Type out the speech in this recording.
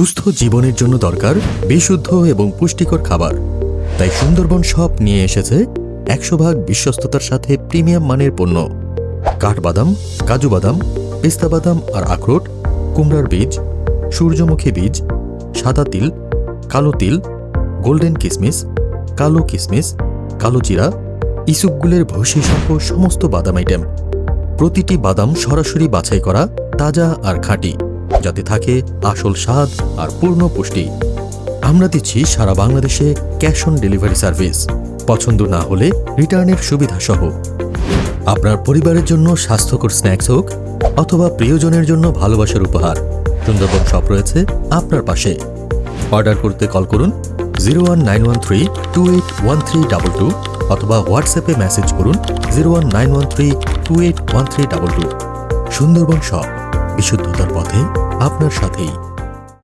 সুস্থ জীবনের জন্য দরকার, বিশুদ্ধ এবং পুষ্টিকর খাবার। তাই সুন্দরবন সব নিয়ে এসেছে একশো ভাগ বিশ্বস্ততার সাথে প্রিমিয়াম মানের পণ্য। কাঠবাদাম, কাজু বাদাম, পেস্তা বাদাম আর আখরোট, কুমড়ার বীজ, সূর্যমুখী বীজ, সাদা তিল, কালো তিল, গোল্ডেন কিসমিস, কালো কিসমিস, কালো জিরা, ইসুকগুলের ভসি সহ সমস্ত বাদাম আইটেম। প্রতিটি বাদাম সরাসরি বাছাই করা, তাজা আর খাঁটি। যাতে থাকে আসল স্বাদ আর পূর্ণ পুষ্টি। আমরা দিচ্ছি সারা বাংলাদেশে ক্যাশ অন ডেলিভারি সার্ভিস। পছন্দ না হলে রিটার্নের সুবিধা সহ। আপনার পরিবারের জন্য স্বাস্থ্যকর স্ন্যাক্স হোক অথবা প্রিয়জনের জন্য ভালোবাসার উপহার। সুন্দরবন শপ রয়েছে আপনার পাশে। অর্ডার করতে কল করুন zero one nine one three two eight one three double two অথবা হোয়াটসঅ্যাপে মেসেজ করুন zero one nine one three two eight one three double two. Sundarban shop. বিশুদ্ধতার পথে আপনার সাথেই